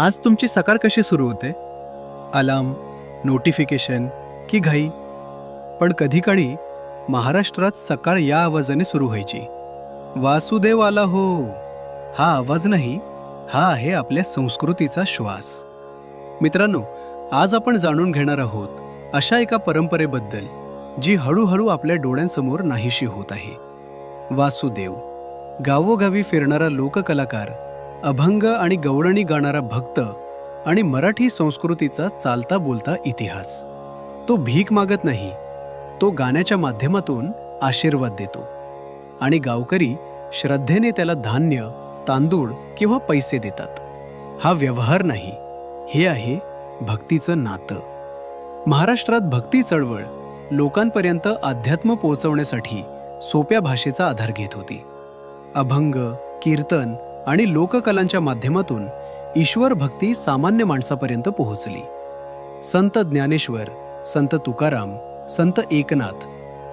आज तुमची सकाळ कशी सुरू होते? अलार्म नोटिफिकेशन की घाई? पण कधीकाळी महाराष्ट्रात सकाळ या आवाजाने सुरू व्हायची. वासुदेव आला हो हा आवाज नाही हा आहे आपल्या संस्कृतीचा श्वास. मित्रांनो आज आपण जाणून घेणार आहोत अशा एका परंपरेबद्दल जी हळूहळू आपल्या डोळ्यांसमोर नाहीशी होत आहे. वासुदेव गावोगावी फिरणारा लोककलाकार अभंग आणि गवळणी गाणारा भक्त आणि मराठी संस्कृतीचा चालता बोलता इतिहास. तो भीक मागत नाही तो गाण्याच्या माध्यमातून आशीर्वाद देतो. आणि गावकरी श्रद्धेने त्याला धान्य तांदूळ किंवा पैसे देतात. हा व्यवहार नाही हे आहे भक्तीचं नातं. महाराष्ट्रात भक्ती चळवळ लोकांपर्यंत अध्यात्म पोहोचवण्यासाठी सोप्या भाषेचा आधार घेत होती. अभंग कीर्तन आणि लोककलांच्या माध्यमातून ईश्वर भक्ती सामान्य माणसापर्यंत पोहोचली. संत ज्ञानेश्वर संत तुकाराम संत एकनाथ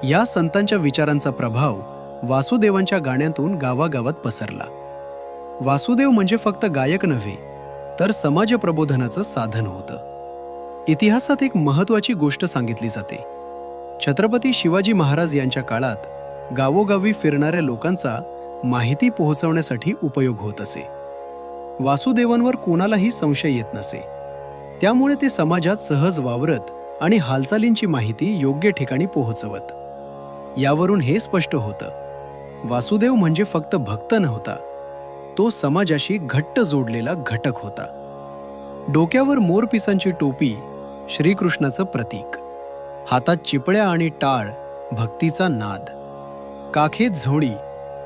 या संतांच्या विचारांचा प्रभाव वासुदेवांच्या गाण्यांतून गावागावात पसरला. वासुदेव म्हणजे फक्त गायक नव्हे तर समाज प्रबोधनाचं साधन होतं. इतिहासात एक महत्वाची गोष्ट सांगितली जाते. छत्रपती शिवाजी महाराज यांच्या काळात गावोगावी फिरणाऱ्या लोकांचा माहिती पोहोचवण्यासाठी उपयोग होत असे. वासुदेवांवर कोणालाही संशय येत नसे. त्यामुळे ते समाजात सहज वावरत आणि हालचालींची माहिती योग्य ठिकाणी पोहोचवत. यावरून हे स्पष्ट होतं. वासुदेव म्हणजे फक्त भक्त नव्हता. तो समाजाशी घट्ट जोडलेला घटक होता. डोक्यावर मोरपिसांची टोपी श्रीकृष्णाचं प्रतीक. हातात चिपळ्या आणि टाळ भक्तीचा नाद. काखेत झोळी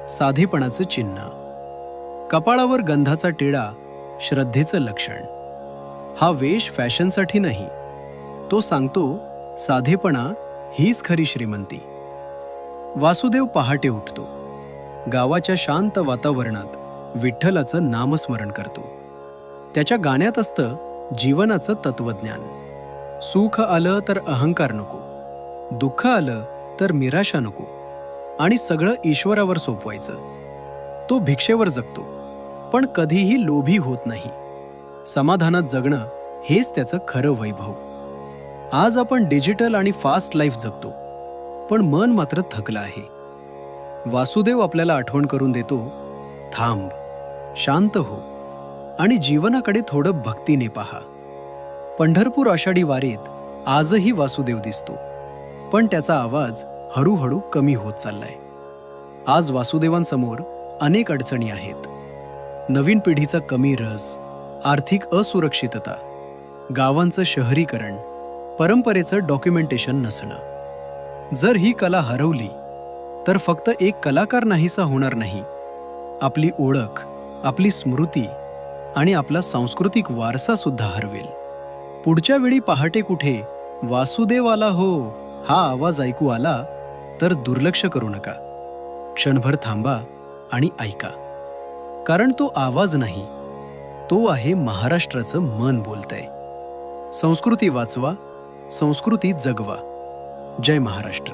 साधेपणाचं चिन्ह. कपाळावर गंधाचा टिळा श्रद्धेचं लक्षण. हा वेश फॅशनसाठी नाही. तो सांगतो साधेपणा हीच खरी श्रीमंती. वासुदेव पहाटे उठतो. गावाच्या शांत वातावरणात विठ्ठलाचं नामस्मरण करतो. त्याच्या गाण्यात असतं जीवनाचं तत्वज्ञान सुख आलं तर अहंकार नको. दुःख आलं तर निराशा नको. आणि सगळं ईश्वरावर सोपवायचं. तो भिक्षेवर जगतो पण कधीही लोभी होत नाही. समाधानात जगणं हेच त्याचं खरं वैभव. आज आपण डिजिटल आणि फास्ट लाईफ जगतो पण मन मात्र थकलं आहे. वासुदेव आपल्याला आठवण करून देतो थांब शांत हो आणि जीवनाकडे थोडं भक्तीने पहा. पंढरपूर आषाढी वारीत आजही वासुदेव दिसतो पण त्याचा आवाज हळूहळू कमी होत चाललाय. आज वासुदेवांसमोर अनेक अडचणी आहेत. नवीन पिढीचा कमी रस आर्थिक असुरक्षितता गावांचं शहरीकरण परंपरेचं डॉक्युमेंटेशन नसणं. जर ही कला हरवली तर फक्त एक कलाकार नाहीसा होणार नाही. आपली ओळख आपली स्मृती आणि आपला सांस्कृतिक वारसा सुद्धा हरवेल. पुढच्या वेळी पहाटे कुठे वासुदेव आला हो हा आवाज ऐकू आला तर दुर्लक्ष करू नका. क्षणभर थांबा आणि ऐका. कारण तो आवाज नाही तो आहे महाराष्ट्राचं मन बोलतंय. संस्कृती वाचवा संस्कृती जगवा. जय महाराष्ट्र.